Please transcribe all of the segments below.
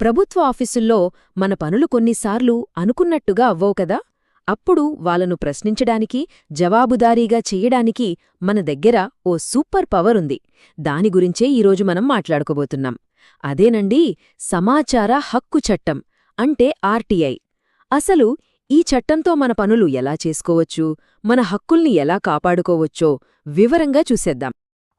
ప్రభుత్వ ఆఫీసుల్లో మన పనులు కొన్నిసార్లు అనుకున్నట్టుగా అవ్వవు కదా? అప్పుడు వాళ్ళను ప్రశ్నించడానికి జవాబుదారీగా చెయ్యడానికి మన దగ్గర ఓ సూపర్ పవర్ ఉంది. దాని గురించే ఈరోజు మనం మాట్లాడుకోబోతున్నాం. అదేనండి సమాచార హక్కు చట్టం అంటే ఆర్టీఐ. అసలు ఈ చట్టంతో మన పనులు ఎలా చేసుకోవచ్చు? మన హక్కుల్ని ఎలా కాపాడుకోవచ్చో వివరంగా చూసేద్దాం.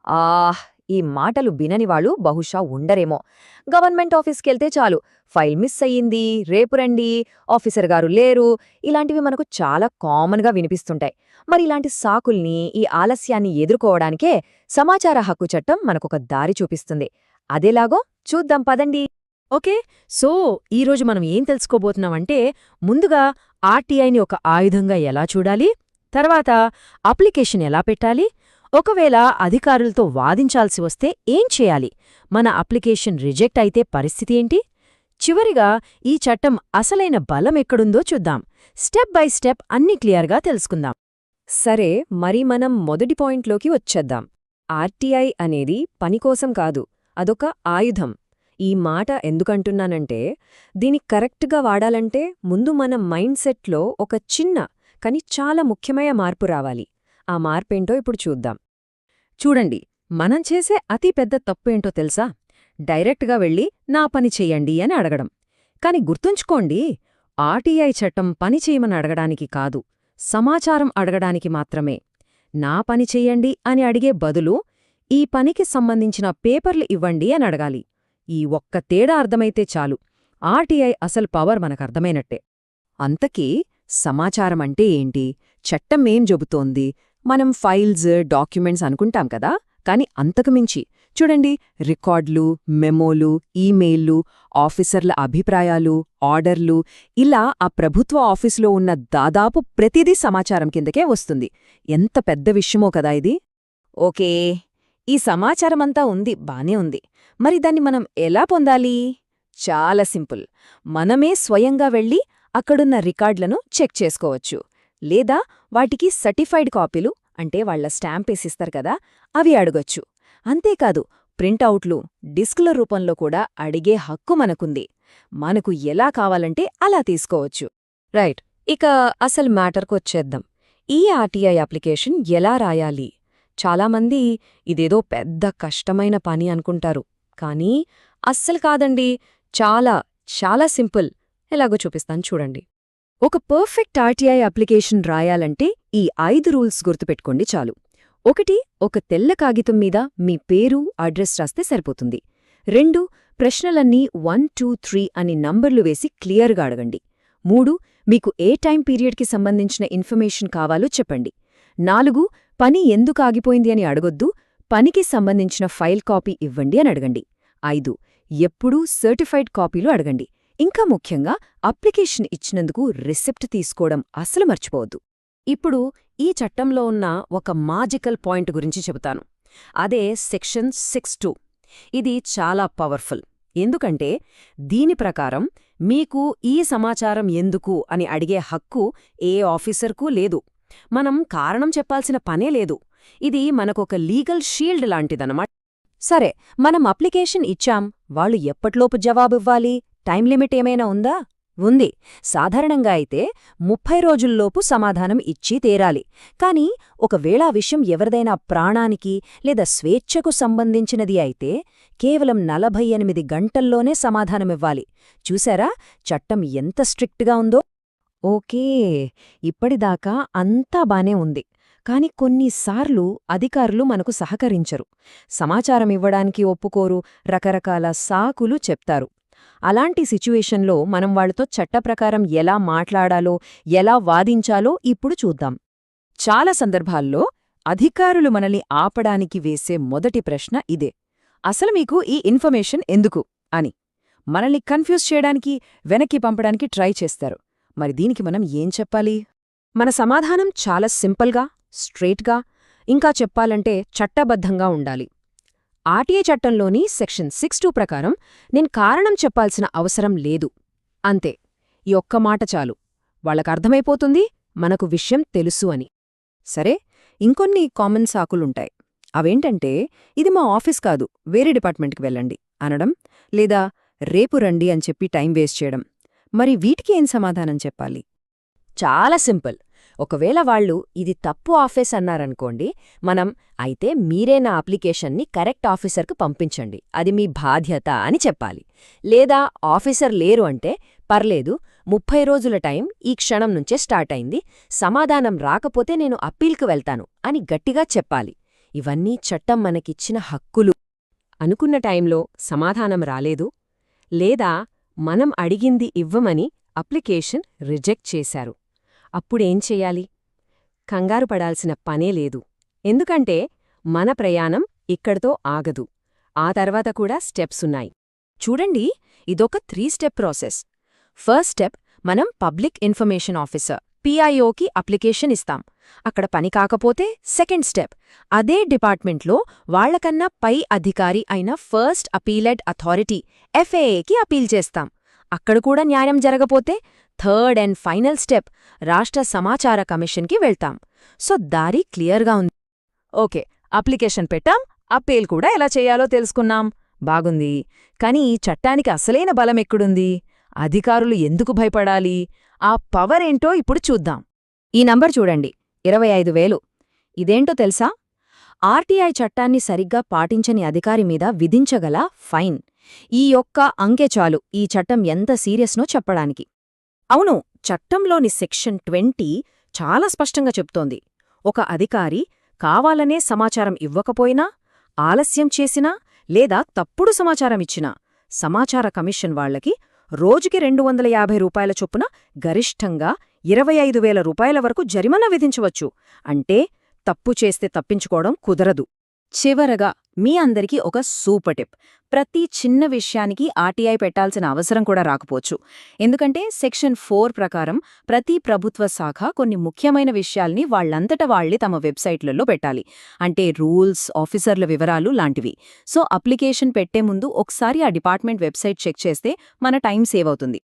ఆహ్ ఈ మాటలు వినని వాళ్ళు బహుశా ఉండరేమో. గవర్నమెంట్ ఆఫీస్కెళ్తే చాలు. ఫైల్ మిస్ అయ్యింది. రేపు రండి. ఆఫీసర్ గారు లేరు. ఇలాంటివి మనకు చాలా కామన్గా వినిపిస్తుంటాయి. మరి ఇలాంటి సాకుల్ని ఈ ఆలస్యాన్ని ఎదుర్కోవడానికే సమాచార హక్కు చట్టం మనకొక దారి చూపిస్తుంది. అదేలాగో చూద్దాం పదండి. ఓకే. సో ఈరోజు మనం ఏం తెలుసుకోబోతున్నామంటే ముందుగా ఆర్టీఐని ఒక ఆయుధంగా ఎలా చూడాలి? తర్వాత అప్లికేషన్ ఎలా పెట్టాలి? ఒకవేళ అధికారులతో వాదించాల్సి వస్తే ఏం చేయాలి? మన అప్లికేషన్ రిజెక్ట్ అయితే పరిస్థితి ఏంటి? చివరిగా ఈ చట్టం అసలైన బలం ఎక్కడుందో చూద్దాం. స్టెప్ బై స్టెప్ అన్ని క్లియర్గా తెలుసుకుందాం. సరే మరి మనం మొదటి పాయింట్లోకి వచ్చేద్దాం. ఆర్టీఐ అనేది పనికోసం కాదు అదొక ఆయుధం. ఈ మాట ఎందుకంటున్నానంటే దీని కరెక్ట్గా వాడాలంటే ముందు మన మైండ్ సెట్లో ఒక చిన్న కానీ చాలా ముఖ్యమైన మార్పు రావాలి. ఆ మార్పేంటో ఇప్పుడు చూద్దాం. చూడండి మనం చేసే అతి పెద్ద తప్పేంటో తెలుసా? డైరెక్ట్గా వెళ్ళి నా పని చెయ్యండి అని అడగడం. కాని గుర్తుంచుకోండి ఆర్టీఐ చట్టం పని చేయమని అడగడానికి కాదు సమాచారం అడగడానికి మాత్రమే. నా పని చెయ్యండి అని అడిగే బదులు ఈ పనికి సంబంధించిన పేపర్లు ఇవ్వండి అని అడగాలి. ఈ ఒక్క తేడా అర్థమైతే చాలు. ఆర్టీఐ అసలు పవర్ మనకర్థమైనట్టే. అంతకీ సమాచారం అంటే ఏంటి? చట్టం ఏం చెబుతోంది? మనం ఫైల్స్ డాక్యుమెంట్స్ అనుకుంటాం కదా? కానీ అంతకుమించి చూడండి రికార్డులు మెమోలు ఈమెయిల్లు ఆఫీసర్ల అభిప్రాయాలు ఆర్డర్లు. ఇలా ఆ ప్రభుత్వ ఆఫీసులో ఉన్న దాదాపు ప్రతిదీ సమాచారం కిందకే వస్తుంది. ఎంత పెద్ద విషయమో కదా ఇది. ఓకే ఈ సమాచారమంతా ఉంది బానే ఉంది. మరి దాన్ని మనం ఎలా పొందాలి? చాలా సింపుల్. మనమే స్వయంగా వెళ్ళి అక్కడున్న రికార్డులను చెక్ చేసుకోవచ్చు. లేదా వాటికి సర్టిఫైడ్ కాపీలు అంటే వాళ్ళ స్టాంపేసిస్తారు కదా అవి అడగొచ్చు. అంతేకాదు ప్రింటౌట్లు డిస్కుల రూపంలో కూడా అడిగే హక్కు మనకుంది. మనకు ఎలా కావాలంటే అలా తీసుకోవచ్చు. రైట్ ఇక అసలు మ్యాటర్కొచ్చేద్దాం ఈ ఆర్టీఐ అప్లికేషన్ ఎలా రాయాలి? చాలామంది ఇదేదో పెద్ద కష్టమైన పని అనుకుంటారు. కానీ అస్సలు కాదండి చాలా చాలా సింపుల్. ఎలాగో చూపిస్తాను చూడండి. ఒక పర్ఫెక్ట్ ఆర్టీఐ అప్లికేషన్ రాయాలంటే ఈ ఐదు రూల్స్ గుర్తుపెట్టుకోండి చాలు. ఒకటి ఒక తెల్ల కాగితం మీద మీ పేరు అడ్రస్ రాస్తే సరిపోతుంది. రెండు ప్రశ్నలన్నీ వన్ టూ త్రీ అని నంబర్లు వేసి క్లియర్గా అడగండి. మూడు మీకు ఏ టైం పీరియడ్కి సంబంధించిన ఇన్ఫర్మేషన్ కావాలో చెప్పండి. నాలుగు పని ఎందుకు ఆగిపోయింది అని అడగొద్దు పనికి సంబంధించిన ఫైల్ కాపీ ఇవ్వండి అని అడగండి. ఐదు ఎప్పుడూ సర్టిఫైడ్ కాపీలు అడగండి. ఇంకా ముఖ్యంగా అప్లికేషన్ ఇచ్చినందుకు రిసిప్ట్ తీసుకోవడం అసలు మర్చిపోవద్దు. ఇప్పుడు ఈ చట్టంలో ఉన్న ఒక మాజికల్ పాయింట్ గురించి చెబుతాను. అదే సెక్షన్ సిక్స్ టూ. ఇది చాలా పవర్ఫుల్. ఎందుకంటే దీని ప్రకారం మీకు ఈ సమాచారం ఎందుకు అని అడిగే హక్కు ఏ ఆఫీసర్కూ లేదు. మనం కారణం చెప్పాల్సిన పనే లేదు. ఇది మనకొక లీగల్ షీల్డ్ లాంటిదనమాట సరే మనం అప్లికేషన్ ఇచ్చాం. వాళ్ళు ఎప్పట్లోపు జవాబివ్వాలి? టైం లిమిట్ ఏమైనా ఉందా? ఉంది. సాధారణంగా అయితే ముప్పై రోజుల్లోపు సమాధానం ఇచ్చి తీరాలి. కాని ఒకవేళ విషయం ఎవరిదైనా ప్రాణానికి లేదా స్వేచ్ఛకు సంబంధించినది అయితే కేవలం నలభై ఎనిమిది గంటల్లోనే సమాధానమివ్వాలి చూశారా చట్టం ఎంత స్ట్రిక్ట్గా ఉందో? ఓకే. ఇప్పటిదాకా అంతా బానే ఉంది. కాని కొన్నిసార్లు అధికారులు మనకు సహకరించరు. సమాచారం ఇవ్వడానికి ఒప్పుకోరు. రకరకాల సాకులు చెప్తారు. అలాంటి సిచ్యువేషన్లో మనం వాళ్ళతో చట్టప్రకారం ఎలా మాట్లాడాలో ఎలా వాదించాలో ఇప్పుడు చూద్దాం. చాలా సందర్భాల్లో అధికారులు మనల్ని ఆపడానికి వేసే మొదటి ప్రశ్న ఇదే. అసలు మీకు ఈ ఇన్ఫర్మేషన్ ఎందుకు? అని. మనల్ని కన్ఫ్యూజ్ చేయడానికి వెనక్కి పంపడానికి ట్రై చేస్తారు. మరి దీనికి మనం ఏం చెప్పాలి? మన సమాధానం చాలా సింపుల్గా స్ట్రేట్గా ఇంకా చెప్పాలంటే చట్టబద్ధంగా ఉండాలి. ఆర్టీఏ చట్టంలోని సెక్షన్ సిక్స్ టూ ప్రకారం నేను కారణం చెప్పాల్సిన అవసరం లేదు. అంతే ఈ ఒక్క మాట చాలు. వాళ్ళకర్థమైపోతుంది మనకు విషయం తెలుసు అని. సరే ఇంకొన్ని కామన్ సాకులుంటాయి. అవేంటంటే ఇది మా ఆఫీస్ కాదు వేరే డిపార్ట్మెంట్కి వెళ్ళండి అనడం లేదా రేపు రండి అని చెప్పి టైం వేస్ట్ చేయడం. మరి వీటికి ఏం సమాధానం చెప్పాలి? చాలా సింపుల్. ఒకవేళ వాళ్ళు ఇది తప్పు ఆఫీస్ అన్నారనుకోండి మనం అయితే మీరే నా అప్లికేషన్ని కరెక్ట్ ఆఫీసర్కు పంపించండి అది మీ బాధ్యత అని చెప్పాలి. లేదా ఆఫీసర్ లేరు అంటే పర్లేదు ముప్పై రోజుల టైం ఈ క్షణం నుంచే స్టార్ట్ అయింది సమాధానం రాకపోతే నేను అప్పీల్కు వెళ్తాను అని గట్టిగా చెప్పాలి. ఇవన్నీ చట్టం మనకిచ్చిన హక్కులు. అనుకున్న టైంలో సమాధానం రాలేదు లేదా మనం అడిగింది ఇవ్వమని అప్లికేషన్ రిజెక్ట్ చేశారు. అప్పుడేం చెయ్యాలి కంగారు పడాల్సిన పనే లేదు. ఎందుకంటే మన ప్రయాణం ఇక్కడితో ఆగదు. ఆ తర్వాత కూడా స్టెప్స్ ఉన్నాయి. చూడండి ఇదొక three step process. First step మనం పబ్లిక్ ఇన్ఫర్మేషన్ ఆఫీసర్ పిఐఓకి అప్లికేషన్ ఇస్తాం. అక్కడ పని కాకపోతే సెకండ్ స్టెప్ అదే డిపార్ట్మెంట్లో వాళ్ళకన్నా పై అధికారి అయిన ఫస్ట్ అపీలెడ్ అథారిటీ ఎఫ్ఏఏకి అపీల్ చేస్తాం. అక్కడ కూడా న్యాయం జరగపోతే థర్డ్ అండ్ ఫైనల్ స్టెప్ రాష్ట్ర సమాచార కమిషన్కి వెళ్తాం. సో దారి క్లియర్గా ఉంది. ఓకే అప్లికేషన్ పెట్టాం. అప్పీల్ కూడా ఎలా చేయాలో తెలుసుకున్నాం. బాగుంది. కానీ ఈ చట్టానికి అసలైన బలం ఎక్కడుంది? అధికారులు ఎందుకు భయపడాలి? ఆ పవర్ ఏంటో ఇప్పుడు చూద్దాం. ఈ నంబర్ చూడండి. ఇరవై ఐదు వేలు. ఇదేంటో తెలుసా? ఆర్టీఐ చట్టాన్ని సరిగ్గా పాటించని అధికారి మీద విధించగల ఫైన్. ఈ యొక్క అంకె చాలు ఈ చట్టం ఎంత సీరియస్నో చెప్పడానికి. అవును చట్టంలోని సెక్షన్ ట్వంటీ చాలా స్పష్టంగా చెప్తోంది. ఒక అధికారి కావాలనే సమాచారం ఇవ్వకపోయినా ఆలస్యం చేసినా లేదా తప్పుడు సమాచారం ఇచ్చినా సమాచార కమిషన్ వాళ్ళకి రోజుకి రెండు వందల యాభై రూపాయల చొప్పున గరిష్టంగా ఇరవై ఐదు వేల రూపాయల వరకు జరిమానా విధించవచ్చు. అంటే తప్పు చేస్తే తప్పించుకోవడం కుదరదు. చివరగా మీ అందరికీ ఒక సూపర్ టిప్. ప్రతి చిన్న విషయానికి ఆర్టీఐ పెట్టాల్సిన అవసరం కూడా రాకపోవచ్చు. ఎందుకంటే సెక్షన్ ఫోర్ ప్రకారం ప్రతి ప్రభుత్వ శాఖ కొన్ని ముఖ్యమైన విషయాల్ని వాళ్ళంతట వాళ్ళే తమ వెబ్సైట్లలో పెట్టాలి. అంటే రూల్స్ ఆఫీసర్ల వివరాలు లాంటివి. సో అప్లికేషన్ పెట్టే ముందు ఒకసారి ఆ డిపార్ట్మెంట్ వెబ్సైట్ చెక్ చేస్తే మన టైం సేవ్ అవుతుంది.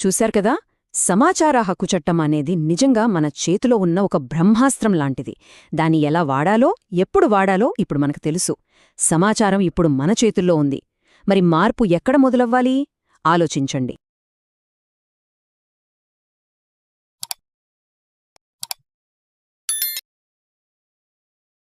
చూశారు కదా? సమాచార హక్కు చట్టం అనేది నిజంగా మన చేతిలో ఉన్న ఒక బ్రహ్మాస్త్రం లాంటిది. దాన్ని ఎలా వాడాలో ఎప్పుడు వాడాలో ఇప్పుడు మనకు తెలుసు. సమాచారం ఇప్పుడు మన చేతుల్లో ఉంది. మరి మార్పు ఎక్కడ మొదలవ్వాలి? ఆలోచించండి.